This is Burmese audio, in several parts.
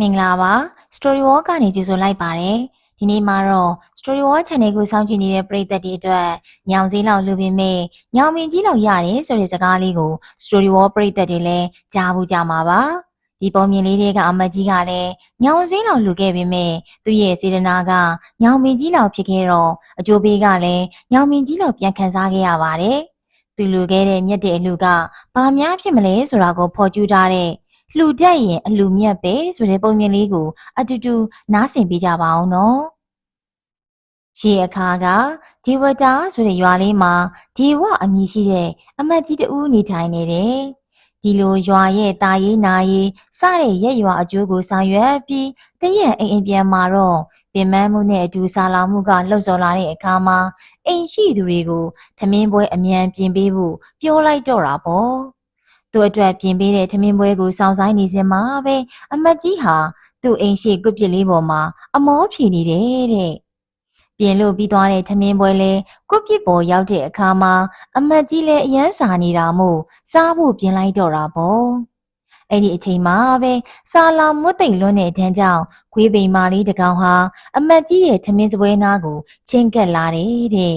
မင်္ဂလာပါ Story Wall ကနေကြိုဆိုလိုက်ပါတယ်ဒီနေ့မှာတော့ Story Wall Channel ကိုစောင့်ကြည့်နေတဲ့ပရိသတ်တွေအတွက်ညောင်စည်းလောက်လူပင်မဲ့ညောင်မင်းကြီးလောက်ရတယ်ဆိုတဲ့စကားလေးကို Story Wall ပရိသတ်တွေလည်းကြားဘူးကြမှာပါဒီပုံမြင်လေးတွေကအမကြီးကလည်းညောင်စည်းလောက်လူခဲ့ပေမဲ့သူ့ရဲ့စေတနာကညောင်မင်းကြီးလောက်ဖြစ်ခဲ့တော့အကျိုးပေးကလည်းညောင်မင်းကြီးလောက်ပြန်ခံစားခဲ့ရပါတယ်သူလူခဲ့တဲ့မြတ်တဲ့အလှကဘာများဖြစ်မလဲဆိုတာကိုဖော်ကျူးထားတဲ့ လှူတတ်ရင်အလှမြတ်ပဲဆိုတဲ့ပုံမြင်လေးကို အတူတူနားဆင်ပေးကြပါအောင်နော်။ရေအခါကဒီဝတာဆိုတဲ့ရွာလေးမှာဒီဝအမည်ရှိတဲ့အမတ်ကြီးတဦးနေထိုင်နေတယ်။ဒီလိုရွာရဲ့တာရေးနာရေးစတဲ့ရက်ရွာအကျိုးကိုဆောင်ရွက်ပြီးတရက်အိမ်အိမ်ပြန်มาတော့ပင်မမှုနဲ့အတူဆာလောင်မှုကလှုပ်ဆော်လာတဲ့အခါမှာအိမ်ရှိသူတွေကိုသမင်းပွဲအမြန်ပြင်ပေးဖို့ပြောလိုက်တော့တာပေါ့။ သူ့အတွက်ပြင်ပေးတဲ့ထမင်းပွဲကိုစောင့်ဆိုင်နေစင်မှာပဲအမတ်ကြီးဟာသူ့အိမ်ရှိကွပ်ပစ်လေးပေါ်မှာအမောဖြေနေတယ်တဲ့ပြင်လို့ပြီးသွားတဲ့ထမင်းပွဲလဲကွပ်ပစ်ပေါ်ရောက်တဲ့အခါမှာအမတ်ကြီးလည်းအယမ်းစာနေတာမို့စားဖို့ပြင်လိုက်တော့တာပေါ့အဲ့ဒီအချိန်မှာပဲစာလောင်မွတ်သိမ်လွန်းတဲ့တန်းကြောင့်ခွေးပိန်မာလေးတကောင်ဟာအမတ်ကြီးရဲ့ထမင်းစပွဲနားကိုချင်းကပ်လာတယ်တဲ့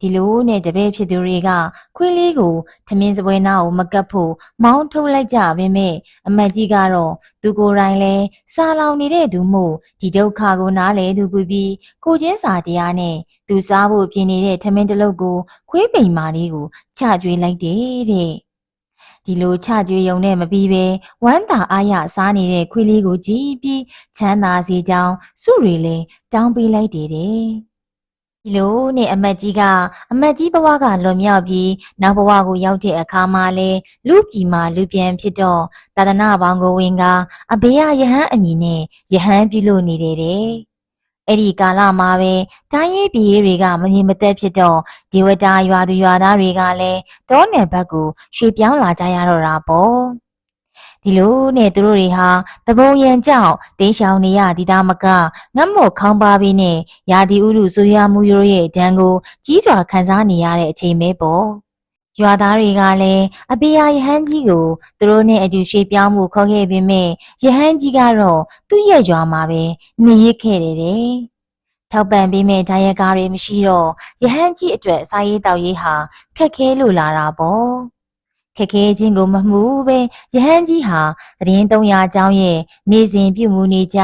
ဒီလိုနဲ့တပည့်ဖြစ်သူတွေကခွေးလေးကိုသမင်းစပွဲနာကိုမကပ်ဖို့မောင်းထုတ်လိုက်ကြပေမဲ့အမတ်ကြီးကတော့သူကိုယ်တိုင်လဲစာလောင်နေတဲ့သူမို့ဒီဒုက္ခကိုနားလေသူပြပြီးကိုချင်းစာတရားနဲ့သူစားဖို့ပြင်နေတဲ့သမင်းတစ်လုပ်ကိုခွေးပိန်မာလေးကိုချကျွေးလိုက်တယ်တဲ့ဒီလိုချကျွေးရုံနဲ့မပြီးပဲဝမ်းသာအားရစားနေတဲ့ခွေးလေးကိုကြည့်ပြီးချမ်းသာစေကြောင်းစုရီလဲတောင်းပေးလိုက်တယ်တဲ့ ဒီလိုနဲ့အမတ်ကြီးကအမတ်ကြီးဘဝကလွန်မြောက်ပြီးနောက်ဘဝကိုရောက်တဲ့အခါမှာလဲလူပြည်မှာလူပြန်ဖြစ်တော့သာသနာပေါင်းကိုဝင်ကအဘေယယဟန်အမည်နဲ့ယဟန်ပြုလို့နေတယ်တဲ့အဲ့ဒီကာလမှာပဲတိုင်းရေးပြည်ရေးတွေကမငြိမ်မသက်ဖြစ်တော့ဒီဝတာရွာသူရွာသားတွေကလည်းတောနယ်ဘက်ကိုရွှေ့ပြောင်းလာကြရတော့တာပေါ့ ဒီလိုနဲ့သူတို့တွေဟာတဘုံရန်ကြောင့်တင်းရှောင်နေရဒီသားမကငတ်မော့ခေါင်းပါပြီးနဲ့ရာသီဥတုဆိုးရွားမှုရိုးရဲ့ဒဏ်ကိုကြီးစွာခံစားနေရတဲ့အချိန်ပဲပေါ့။ရွာသားတွေကလည်းအပိယာယဟန်ကြီးကိုသူတို့နဲ့အတူရွှေ့ပြောင်းမှုခေါ်ခဲ့ပေမဲ့ယဟန်ကြီးကတော့သူ့ရဲ့ရွာမှာပဲနေရစ်ခဲ့တယ်တဲ့။ထောက်ပံ့ပေးမဲ့ဓာရက်ကားတွေမရှိတော့ယဟန်ကြီးအတွက်စားရေးတောက်ရေးဟာခက်ခဲလို့လာတာပေါ့။ ခက်ခဲခြင်းကိုမမှုပဲယဟန်ကြီးဟာသတင်း300ကျောင်းရဲ့နေစဉ်ပြုမှုနေကြ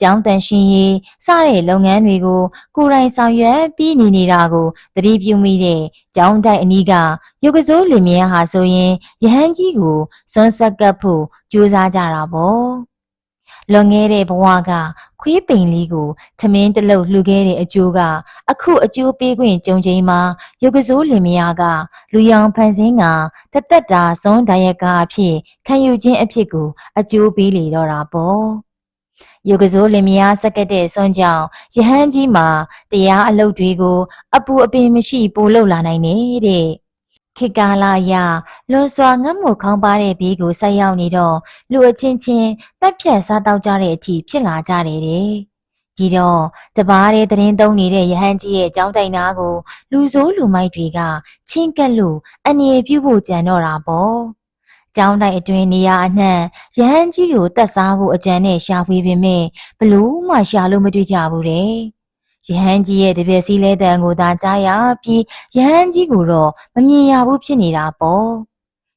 ကျောင်းတန်ရှင်ရေးစတဲ့လုပ်ငန်းတွေကိုကိုယ်တိုင်ဆောင်ရွက်ပြီးနေနေတာကိုသတိပြုမိတဲ့ကျောင်းတိုက်အနီးကရုပ်ကစိုးလင်မြန်းဟာဆိုရင်ယဟန်ကြီးကိုစွန့်ဆက်ကပ်ဖို့ကြိုးစားကြတာပေါ့ လွန်ခဲ့တဲ့ဘဝကခွေးပိန်လေးကိုသမင်းတလုတ်လှူခဲ့တဲ့အကျိုးက အခုအကျိုးပေးခွင့်ကြုံချိန်မှာရုပ်ကစိုးလင်မယားကလူရောင်ဖန်ဆင်းကတသက်တာစွန်းဒါရက်ကအဖြစ်ခံယူခြင်းအဖြစ်ကို အကျိုးပေးလေတော့တာပေါ့ယုတ်ကစိုးလင်မယားစက်ကတဲ့စွန်းကြောင့်ယဟန်ကြီးမှာတရားအလုပ်တွေကို အပူအပင်မရှိပို့လောက်လာနိုင်နေတဲ့ ခေတ်ကာလအရလွန်စွာငတ်မှုခေါင်းပါတဲ့ဘေးကိုဆက်ရောက်နေတော့လူအချင်းချင်းတက်ဖြတ်စားတောက်ကြတဲ့အထိဖြစ်လာကြတယ်တဲ့ဒီတော့တပားတဲ့သတင်းသုံးနေတဲ့ယဟန်ကြီးရဲ့ကြောင်းတိုင်နာကို လူဆိုးလူမိုက်တွေကချင်းကက်လို့အနေပြုဖို့ကြံတော့တာပေါ့ကျောင်းတိုင်အတွင်းနေရာအနှံ့ရဟန်းကြီးကိုတက်စားဖို့အကြံနဲ့ရှာဖွေပေမဲ့ဘလို့မှရှာလို့မတွေ့ကြဘူးတဲ့ ရဟန်းကြီးရဲ့တပည့်စည်းလဲတန်ကိုသာကြားရပြီးရဟန်းကြီးကိုတော့မမြင်ရဘူးဖြစ်နေတာပေါ့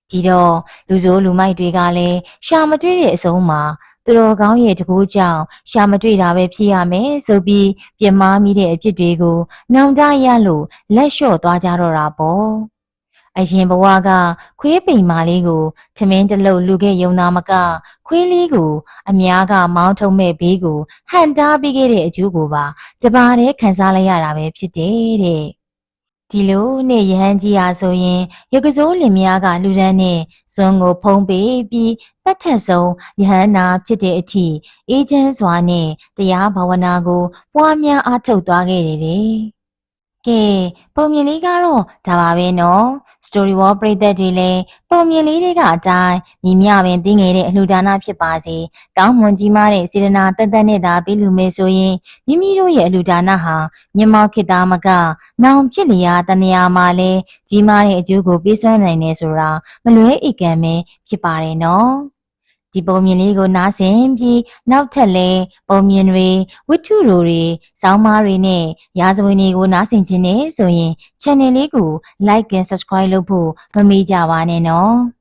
ဒီတော့လူဆိုးလူမိုက်တွေကလည်းရှာမတွေ့တဲ့အဆုံးမှာသူတော်ကောင်းရဲ့တကူကြောင့်ရှာမတွေ့တာပဲဖြစ်ရမယ်ဆိုပြီးပြင်းမာမိတဲ့အဖြစ်တွေကိုနောင်တရလို့လက်လျှော့သွားကြတော့တာပေါ့ အရင်ဘဝကခွေးပိန်မာလေးကိုသမင်းတလုတ်လူခဲ့ယုံနာမက ခွေးလေးကို အများကမောင်းထုံမဲ့ဘေးကိုဟန်တားပေးခဲ့တဲ့အကျိုးကိုပါတပါးတည်းခံစားလိုက်ရတာပဲဖြစ်တယ်တဲ့ဒီလိုနဲ့ယဟန်ကြီးဟာဆိုရင်ရကစိုးလင်မယားကလူဒန်းနဲ့ဇွန်ကိုဖုံးပေးပြီးတတ်ထက်ဆုံးယဟန်နာဖြစ်တဲ့အထိအေးချမ်းစွာနဲ့တရားဘာဝနာကိုပွားများအားထုတ်သွားခဲ့တယ်တဲ့ ကဲပုံမြင်လေးကတော့ဒါပါပဲနော် story wall ပရိသတ်တွေလည်းပုံမြင်လေးတွေကအတိုင်းမိမြပင်သိငယ်တဲ့အလှူဒါနဖြစ်ပါစေကောင်းမွန်ကြီးမားတဲ့စေတနာတသက်နဲ့သာပေးလူမယ်ဆိုရင်မိမိတို့ရဲ့အလှူဒါနဟာမြတ်မောက်ခေတ္တမကနောင်ဖြစ်လျာတနေရာမှာလဲကြီးမားတဲ့အကျိုးကိုပေးစွမ်းနိုင်နေဆိုတာမလွဲဧကံပဲဖြစ်ပါတယ်နော် ဒီပုံမြင်လေးကိုနားဆင်ပြီးနောက်ထပ်လဲပုံမြင်တွေဝတ္ထုတွေစောင်းမားတွေနဲ့ရာဇဝင်တွေကိုနားဆင်ခြင်းနဲ့ဆိုရင် channel လေးကို like and subscribe လုပ်ဖို့မမေ့ကြပါနဲ့နော်